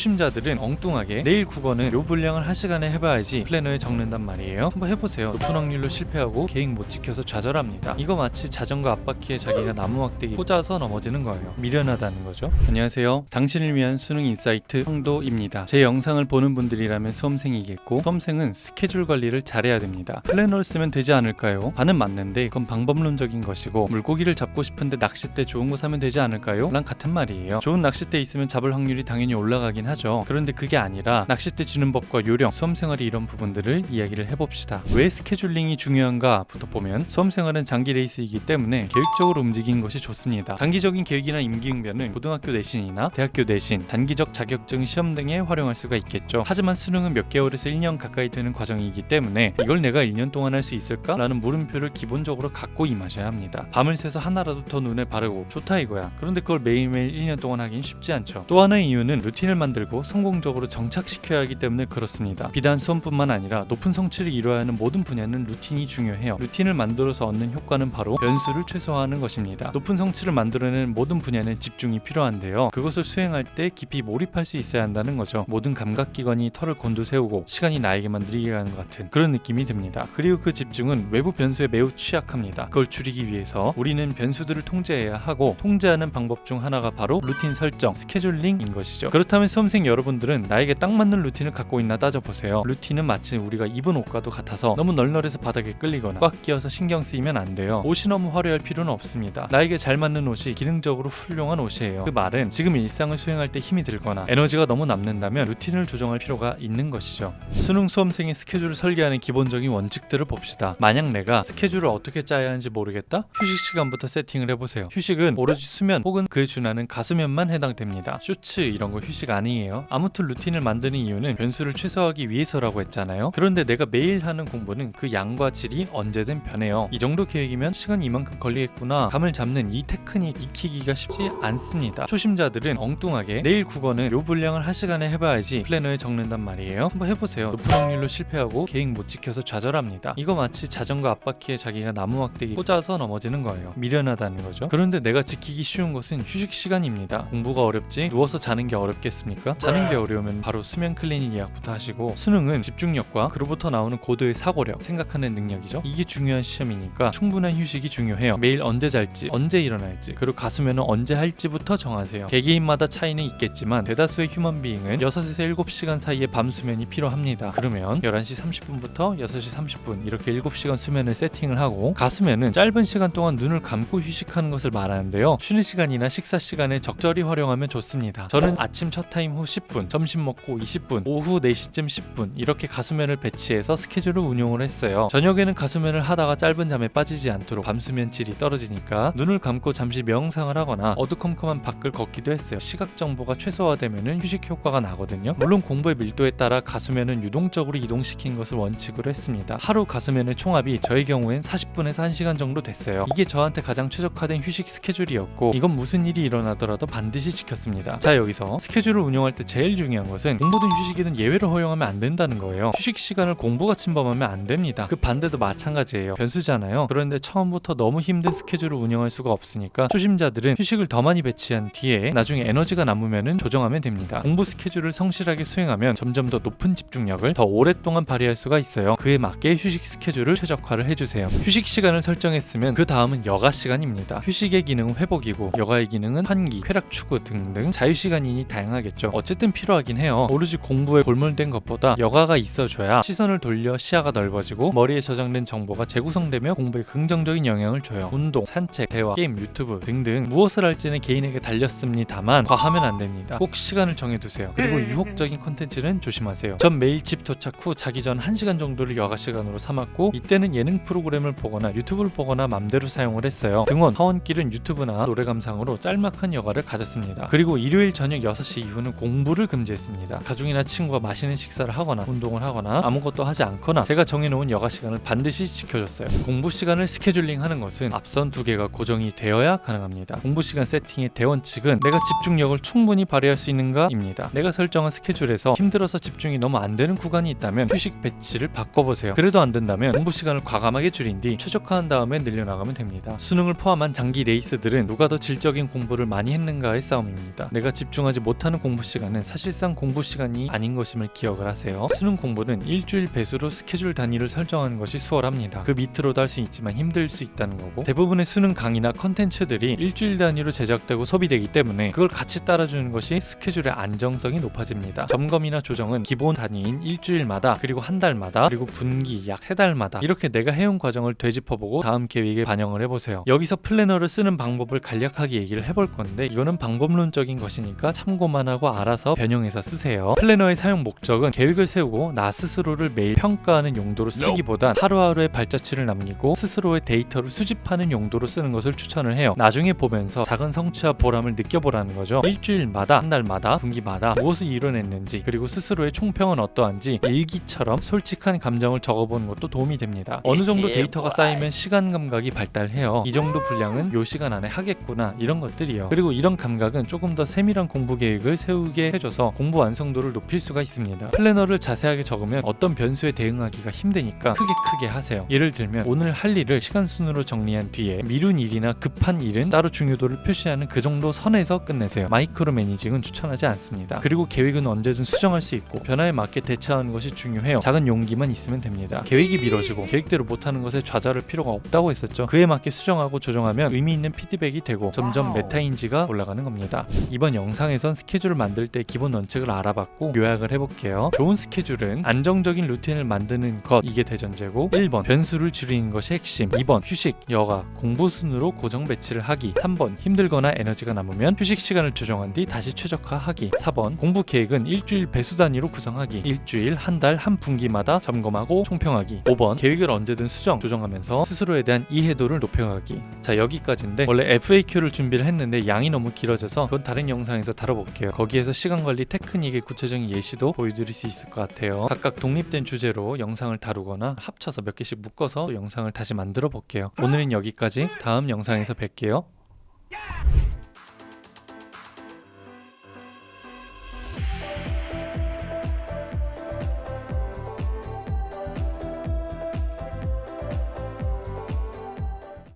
초심자들은 엉뚱하게 내일 국어는 요 분량을 한 시간에 해봐야지 플래너에 적는단 말이에요. 한번 해보세요. 높은 확률로 실패하고 계획 못 지켜서 좌절합니다. 이거 마치 자전거 앞바퀴에 자기가 나무 막대기 꽂아서 넘어지는 거예요. 미련하다는 거죠. 안녕하세요. 당신을 위한 수능 인사이트 황도입니다. 제 영상을 보는 분들이라면 수험생이겠고 수험생은 스케줄 관리를 잘해야 됩니다. 플래너를 쓰면 되지 않을까요? 반은 맞는데 이건 방법론적인 것이고 물고기를 잡고 싶은데 낚싯대 좋은 거 사면 되지 않을까요? 랑 같은 말이에요. 좋은 낚싯대 있으면 잡을 확률이 당연히 올라가 긴 하죠. 그런데 그게 아니라 낚싯대 주는 법과 요령, 수험생활의 이런 부분들을 이야기를 해봅시다. 왜 스케줄링이 중요한가부터 보면 수험생활은 장기 레이스이기 때문에 계획적으로 움직이는 것이 좋습니다. 단기적인 계획이나 임기응변은 고등학교 내신이나 대학교 내신, 단기적 자격증 시험 등에 활용할 수가 있겠죠. 하지만 수능은 몇 개월에서 1년 가까이 되는 과정이기 때문에 이걸 내가 1년 동안 할 수 있을까? 라는 물음표를 기본적으로 갖고 임하셔야 합니다. 밤을 새서 하나라도 더 눈에 바르고 좋다 이거야. 그런데 그걸 매일매일 1년 동안 하긴 쉽지 않죠. 또 하나의 이유는 루틴을 만 들고 성공적으로 정착시켜야 하기 때문에 그렇습니다. 비단 수험뿐만 아니라 높은 성취를 이뤄야 하는 모든 분야는 루틴이 중요해요. 루틴을 만들어서 얻는 효과는 바로 변수를 최소화하는 것입니다. 높은 성취를 만들어내는 모든 분야는 집중이 필요한데요. 그것을 수행할 때 깊이 몰입할 수 있어야 한다는 거죠. 모든 감각기관이 털을 곤두세우고 시간이 나에게만 느리게 가는 것 같은 그런 느낌이 듭니다. 그리고 그 집중은 외부 변수에 매우 취약합니다. 그걸 줄이기 위해서 우리는 변수들을 통제해야 하고 통제하는 방법 중 하나가 바로 루틴 설정, 스케줄링인 것이죠. 그렇다면 수험생 여러분들은 나에게 딱 맞는 루틴을 갖고 있나 따져보세요. 루틴은 마치 우리가 입은 옷과도 같아서 너무 널널해서 바닥에 끌리거나 꽉 끼어서 신경 쓰이면 안 돼요. 옷이 너무 화려할 필요는 없습니다. 나에게 잘 맞는 옷이 기능적으로 훌륭한 옷이에요. 그 말은 지금 일상을 수행할 때 힘이 들거나 에너지가 너무 남는다면 루틴을 조정할 필요가 있는 것이죠. 수능 수험생의 스케줄을 설계하는 기본적인 원칙들을 봅시다. 만약 내가 스케줄을 어떻게 짜야 하는지 모르겠다? 휴식 시간부터 세팅을 해보세요. 휴식은 오로지 수면 혹은 그에 준하는 가수면만 해당됩니다. 쇼츠 이런 거 휴식 아니에요. 아무튼 루틴을 만드는 이유는 변수를 최소화하기 위해서라고 했잖아요. 그런데 내가 매일 하는 공부는 그 양과 질이 언제든 변해요. 이 정도 계획이면 시간이 이만큼 걸리겠구나. 감을 잡는 이 테크닉 익히기가 쉽지 않습니다. 초심자들은 엉뚱하게 내일 국어는 요 분량을 한 시간에 해봐야지 플래너에 적는단 말이에요. 한번 해보세요. 높은 확률로 실패하고 계획 못 지켜서 좌절합니다. 이거 마치 자전거 앞바퀴에 자기가 나무 막대기 꽂아서 넘어지는 거예요. 미련하다는 거죠. 그런데 내가 지키기 쉬운 것은 휴식 시간입니다. 공부가 어렵지 누워서 자는 게 어렵겠습니까? 자는 게 어려우면 바로 수면 클리닉 예약부터 하시고 수능은 집중력과 그로부터 나오는 고도의 사고력, 생각하는 능력이죠. 이게 중요한 시험이니까 충분한 휴식이 중요해요. 매일 언제 잘지, 언제 일어날지, 그리고 가수면은 언제 할지부터 정하세요. 개개인마다 차이는 있겠지만 대다수의 휴먼 비잉은 6에서 7시간 사이에 밤 수면이 필요합니다. 그러면 11시 30분부터 6시 30분 이렇게 7시간 수면을 세팅을 하고 가수면은 짧은 시간 동안 눈을 감고 휴식하는 것을 말하는데요. 쉬는 시간이나 식사 시간에 적절히 활용하면 좋습니다. 저는 아침 첫 타임 후 10분, 점심 먹고 20분, 오후 4시쯤 10분 이렇게 가수면을 배치해서 스케줄을 운용을 했어요. 저녁에는 가수면을 하다가 짧은 잠에 빠지지 않도록 밤 수면 질이 떨어지니까 눈을 감고 잠시 명상을 하거나 어두컴컴한 밖을 걷기도 했어요. 시각 정보가 최소화되면 휴식 효과가 나거든요. 물론 공부의 밀도에 따라 가수면은 유동적으로 이동시킨 것을 원칙으로 했습니다. 하루 가수면의 총합이 저의 경우엔 40분에서 1시간 정도 됐어요. 이게 저한테 가장 최적화된 휴식 스케줄이었고 이건 무슨 일이 일어나더라도 반드시 지켰습니다. 자 여기서 스케줄을 운영할 때 제일 중요한 것은 공부든 휴식이든 예외를 허용하면 안 된다는 거예요. 휴식 시간을 공부가 침범하면 안 됩니다. 그 반대도 마찬가지예요. 변수잖아요. 그런데 처음부터 너무 힘든 스케줄을 운영할 수가 없으니까 초심자들은 휴식을 더 많이 배치한 뒤에 나중에 에너지가 남으면 조정하면 됩니다. 공부 스케줄을 성실하게 수행하면 점점 더 높은 집중력을 더 오랫동안 발휘할 수가 있어요. 그에 맞게 휴식 스케줄을 최적화를 해주세요. 휴식 시간을 설정했으면 그 다음은 여가 시간입니다. 휴식의 기능은 회복이고 여가의 기능은 환기, 쾌락 추구 등등 자유 시간이니 다양하겠죠. 어쨌든 필요하긴 해요. 오로지 공부에 골몰된 것보다 여가가 있어줘야 시선을 돌려 시야가 넓어지고 머리에 저장된 정보가 재구성되며 공부에 긍정적인 영향을 줘요. 운동, 산책, 대화, 게임, 유튜브 등등 무엇을 할지는 개인에게 달렸습니다만 과하면 안 됩니다. 꼭 시간을 정해두세요. 그리고 유혹적인 콘텐츠는 조심하세요. 전 매일 집 도착 후 자기 전 1시간 정도를 여가 시간으로 삼았고 이때는 예능 프로그램을 보거나 유튜브를 보거나 맘대로 사용을 했어요. 등원, 하원길은 유튜브나 노래 감상으로 짤막한 여가를 가졌습니다. 그리고 일요일 저녁 6시 이후는 공부를 금지했습니다. 가족이나 친구가 맛있는 식사를 하거나 운동을 하거나 아무것도 하지 않거나 제가 정해놓은 여가 시간을 반드시 지켜줬어요. 공부 시간을 스케줄링 하는 것은 앞선 두 개가 고정이 되어야 가능합니다. 공부 시간 세팅의 대원칙은 내가 집중력을 충분히 발휘할 수 있는가입니다. 내가 설정한 스케줄에서 힘들어서 집중이 너무 안 되는 구간이 있다면 휴식 배치를 바꿔보세요. 그래도 안 된다면 공부 시간을 과감하게 줄인 뒤 최적화한 다음에 늘려나가면 됩니다. 수능을 포함한 장기 레이스들은 누가 더 질적인 공부를 많이 했는가의 싸움입니다. 내가 집중하지 못하는 공부 공부 시간은 사실상 공부 시간이 아닌 것임을 기억을 하세요. 수능 공부는 일주일 배수로 스케줄 단위를 설정하는 것이 수월합니다. 그 밑으로도 할 수 있지만 힘들 수 있다는 거고 대부분의 수능 강의나 컨텐츠들이 일주일 단위로 제작되고 소비되기 때문에 그걸 같이 따라주는 것이 스케줄의 안정성이 높아집니다. 점검이나 조정은 기본 단위인 일주일마다 그리고 한 달마다 그리고 분기 약 세 달마다 이렇게 내가 해온 과정을 되짚어보고 다음 계획에 반영을 해보세요. 여기서 플래너를 쓰는 방법을 간략하게 얘기를 해볼 건데 이거는 방법론적인 것이니까 참고만 하고 알아서 변형해서 쓰세요. 플래너의 사용 목적은 계획을 세우고 나 스스로를 매일 평가하는 용도로 쓰기보단 하루하루의 발자취를 남기고 스스로의 데이터를 수집하는 용도로 쓰는 것을 추천을 해요. 나중에 보면서 작은 성취와 보람을 느껴보라는 거죠. 일주일마다, 한 달마다, 분기마다 무엇을 이뤄냈는지 그리고 스스로의 총평은 어떠한지 일기처럼 솔직한 감정을 적어보는 것도 도움이 됩니다. 어느 정도 데이터가 쌓이면 시간 감각이 발달해요. 이 정도 분량은 요 시간 안에 하겠구나 이런 것들이요. 그리고 이런 감각은 조금 더 세밀한 공부 계획을 세우 게 해줘서 공부 완성도를 높일 수가 있습니다. 플래너를 자세하게 적으면 어떤 변수에 대응하기가 힘드니까 크게 크게 하세요. 예를 들면 오늘 할 일을 시간 순으로 정리한 뒤에 미룬 일이나 급한 일은 따로 중요도를 표시하는 그 정도 선에서 끝내세요. 마이크로 매니징은 추천하지 않습니다. 그리고 계획은 언제든 수정할 수 있고 변화에 맞게 대처하는 것이 중요해요. 작은 용기만 있으면 됩니다. 계획이 미뤄지고 계획대로 못하는 것에 좌절할 필요가 없다고 했었죠. 그에 맞게 수정하고 조정하면 의미 있는 피드백이 되고 점점 메타인지가 올라가는 겁니다. 이번 영상에선 스케줄을 만들 때 기본 원칙을 알아봤고 요약을 해볼게요. 좋은 스케줄은 안정적인 루틴을 만드는 것. 이게 대전제고 1번 변수를 줄이는 것이 핵심. 2번 휴식, 여가, 공부 순으로 고정 배치를 하기. 3번 힘들거나 에너지가 남으면 휴식 시간을 조정한 뒤 다시 최적화하기. 4번 공부 계획은 일주일 배수 단위로 구성하기. 일주일, 한 달, 한 분기마다 점검하고 총평하기. 5번 계획을 언제든 수정, 조정하면서 스스로에 대한 이해도를 높여가기. 자 여기까지인데 원래 FAQ를 준비를 했는데 양이 너무 길어져서 그건 다른 영상에서 다뤄볼게요. 거기 에서 시간 관리 테크닉의 구체적인 예시도 보여드릴 수 있을 것 같아요. 각각 독립된 주제로 영상을 다루거나 합쳐서 몇 개씩 묶어서 또 영상을 다시 만들어 볼게요. 오늘은 여기까지. 다음 영상에서 뵐게요